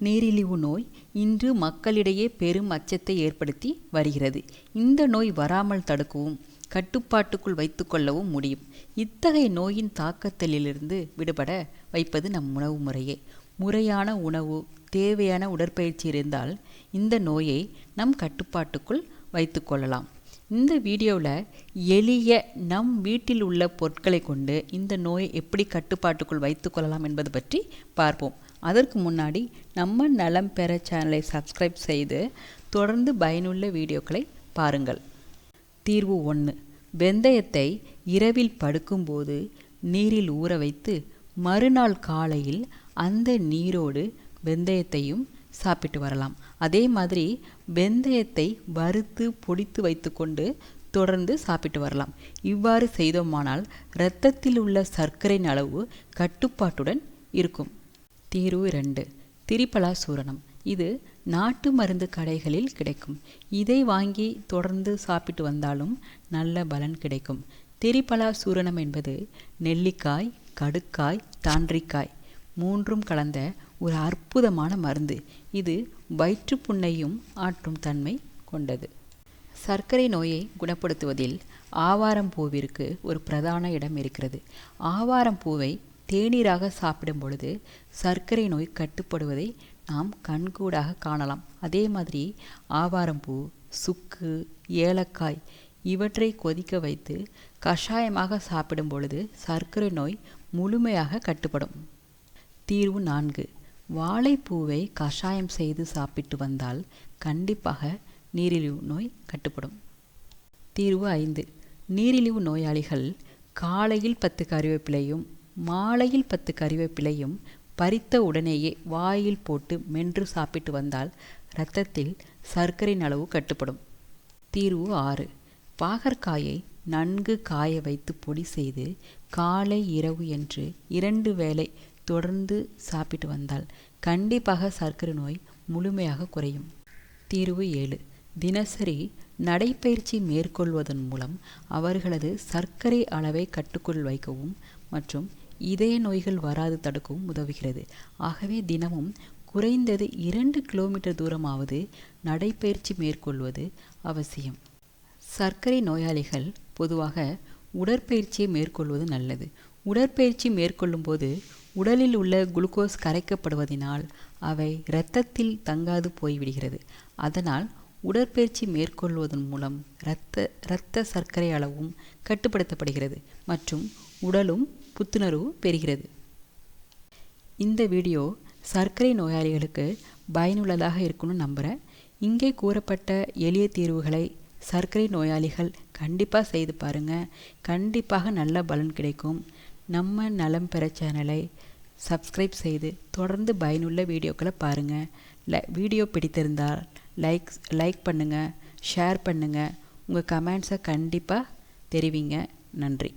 நீரிழிவு நோய் இன்று மக்களிடையே பெரும் அச்சத்தை ஏற்படுத்தி வருகிறது. இந்த நோய் வராமல் தடுக்கவும் கட்டுப்பாட்டுக்குள் வைத்துக்கொள்ளவும் முடியும். இத்தகைய நோயின் தாக்கத்திலிருந்து விடுபட வைப்பது நம் உணவு முறையே. முறையான உணவு தேவையான உடற்பயிற்சி இருந்தால் இந்த நோயை நம் கட்டுப்பாட்டுக்குள் வைத்துக்கொள்ளலாம் இந்த வீடியோவில் எளிய நம் வீட்டில் உள்ள பொருட்களை கொண்டு இந்த நோயை எப்படி கட்டுப்பாட்டுக்குள் வைத்துக்கொள்ளலாம் என்பது பற்றி பார்ப்போம். அதற்கு முன்னாடி நம்ம நலம் பெற சேனலை சப்ஸ்கிரைப் செய்து தொடர்ந்து பயனுள்ள வீடியோக்களை பாருங்கள். தீர்வு ஒன்று. வெந்தயத்தை இரவில் படுக்கும்போது நீரில் ஊற வைத்து மறுநாள் காலையில் அந்த நீரோடு வெந்தயத்தையும் சாப்பிட்டு வரலாம். அதே மாதிரி வெந்தயத்தை வறுத்து பொடித்து வைத்துக்கொண்டு தொடர்ந்து சாப்பிட்டு வரலாம். இவ்வாறு செய்தோமானால் இரத்தத்தில் உள்ள சர்க்கரையின் அளவு கட்டுப்பாட்டுடன் இருக்கும். தீர்வு ரெண்டு திரிபலா சூரணம். இது நாட்டு மருந்து கடைகளில் கிடைக்கும். இதை வாங்கி தொடர்ந்து சாப்பிட்டு வந்தாலும் நல்ல பலன் கிடைக்கும். திரிபலா சூரணம் என்பது நெல்லிக்காய் கடுக்காய் தாண்டிக்காய் மூன்றும் கலந்த ஒரு அற்புதமான மருந்து. இது வயிற்றுப்புண்ணையும் ஆற்றும் தன்மை கொண்டது. சர்க்கரை நோயை குணப்படுத்துவதில் ஆவாரம் பூவிற்கு ஒரு பிரதான இடம் இருக்கிறது. ஆவாரம் பூவை தேநீராக சாப்பிடும் பொழுது சர்க்கரை நோய் கட்டுப்படுவதை நாம் கண்கூடாக காணலாம். அதே மாதிரி ஆவாரம்பூ சுக்கு ஏலக்காய் இவற்றை கொதிக்க வைத்து கஷாயமாக சாப்பிடும் பொழுது சர்க்கரை நோய் முழுமையாக கட்டுப்படும். தீர்வு நான்கு. வாழைப்பூவை கஷாயம் செய்து சாப்பிட்டு வந்தால் கண்டிப்பாக நீரிழிவு நோய் கட்டுப்படும். தீர்வு ஐந்து. நீரிழிவு நோயாளிகள் காலையில் பத்து கறிவேப்பிலையும் மாலையில் பத்து கறிவேப்பிலையும் பறித்த உடனேயே வாயில் போட்டு மென்று சாப்பிட்டு வந்தால் இரத்தத்தில் சர்க்கரையின் அளவு கட்டுப்படும். தீர்வு ஆறு. பாகற்காயை நன்கு காய வைத்து பொடி செய்து காலை இரவு என்று இரண்டு வேளை தொடர்ந்து சாப்பிட்டு வந்தால் கண்டிப்பாக சர்க்கரை நோய் முழுமையாக குறையும். தீர்வு ஏழு. தினசரி நடைப்பயிற்சி மேற்கொள்வதன் மூலம் அவர்களது சர்க்கரை அளவை கட்டுக்குள் வைக்கவும் மற்றும் இதய நோய்கள் வராது தடுக்கவும் உதவுகிறது. ஆகவே தினமும் குறைந்தது இரண்டு கிலோமீட்டர் தூரமாவது நடைப்பயிற்சி மேற்கொள்வது அவசியம். சர்க்கரை நோயாளிகள் பொதுவாக உடற்பயிற்சியை மேற்கொள்வது நல்லது. உடற்பயிற்சி மேற்கொள்ளும்போது உடலில் உள்ள குளுக்கோஸ் கரைக்கப்படுவதினால் அவை இரத்தத்தில் தங்காது போய்விடுகிறது. அதனால் உடற்பயிற்சி மேற்கொள்வதன் மூலம் இரத்த இரத்த சர்க்கரை அளவும் கட்டுப்படுத்தப்படுகிறது. மற்றும் உடலும் புத்துணர்வு பெறுகிறது. இந்த வீடியோ சர்க்கரை நோயாளிகளுக்கு பயனுள்ளதாக இருக்கும்னு நம்புகிறேன் இங்கே கூறப்பட்ட எளிய தீர்வுகளை சர்க்கரை நோயாளிகள் கண்டிப்பாக செய்து பாருங்கள் கண்டிப்பாக நல்ல பலன் கிடைக்கும். நம்ம நலம் பெற சேனலை சப்ஸ்கிரைப் செய்து தொடர்ந்து பயனுள்ள வீடியோக்களை பாருங்கள் ல வீடியோ பிடித்திருந்தால் லைக் லைக் பண்ணுங்கள் ஷேர் பண்ணுங்கள் உங்கள் கமெண்ட்ஸை கண்டிப்பாக தெரிவிங்க. நன்றி.